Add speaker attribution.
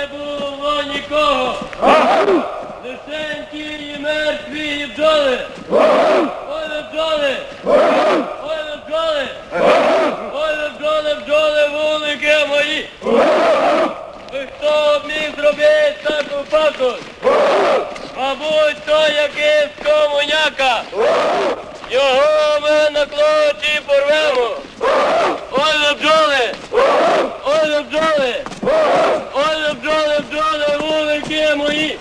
Speaker 1: не було нікого. Лишенькі і мертві і бджоли. Ой, ви бджоли. Ой, ви бджоли. Ой, бджоли, бджоли, вулики мої. Ви хто міг зробити таку пакость? Мабуть, то якийсь комуняка. Його pequeno aí!